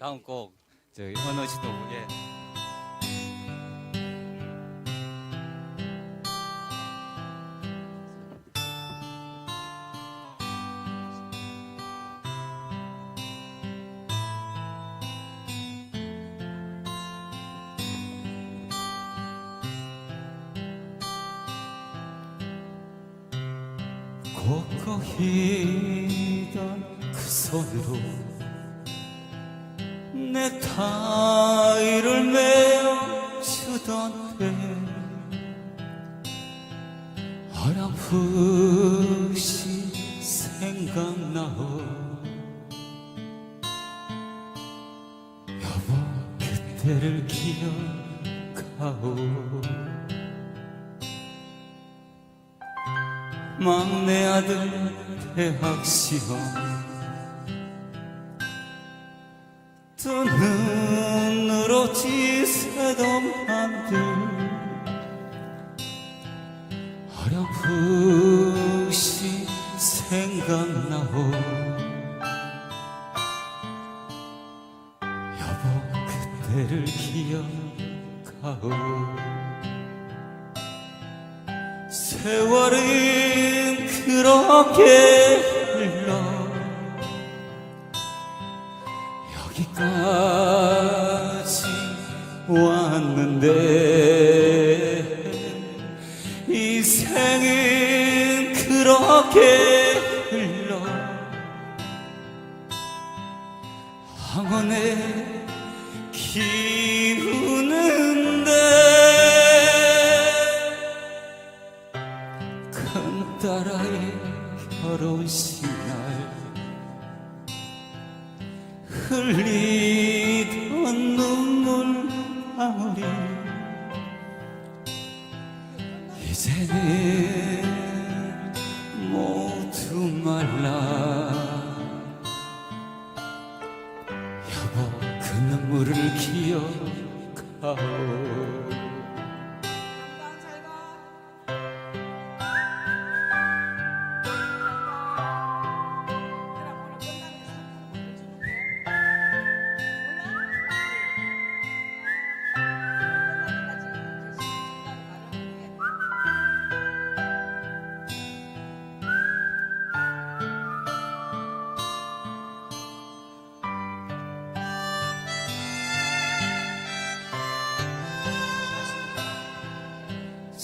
다음 곡 저희 현우 씨도 예. 고고히던 그 손으로 내 타이를 메어주던 때 어렴풋이 생각나오. 여보 그때를 기억하오. 막내 아들 대학 시험 또 눈으로 지새던 밤들. 어렴풋이 생각나오 여보 그때를 기억하오. 세월은 그렇게 여기까지 왔는데 이 생은 그렇게 흘러 항원에 기 흘리던 눈물 방울이 이제는 모두 말라. 여보 그 눈물을 기억하오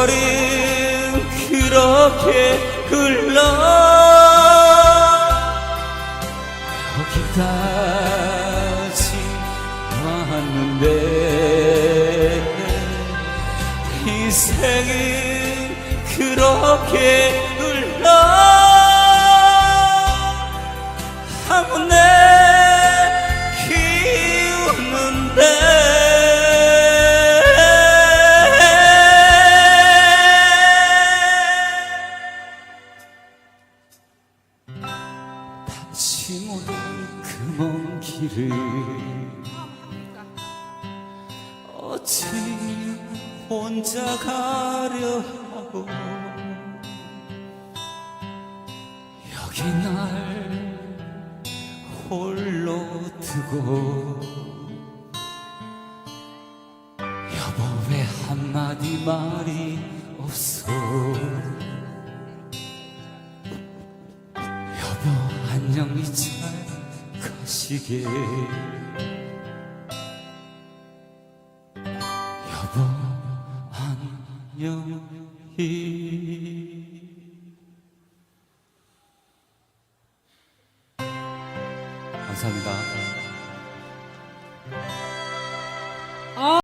세월은 그렇게 흘러. 여기까지 왔는데 인생은 그렇게 흘러 다시 못온 그먼 길을 어찌 혼자 가려 하고 여기 날 홀로 두고 여보 왜 한마디 말이 없어 안녕히 잘 가시게 여보 안녕히 감사합니다.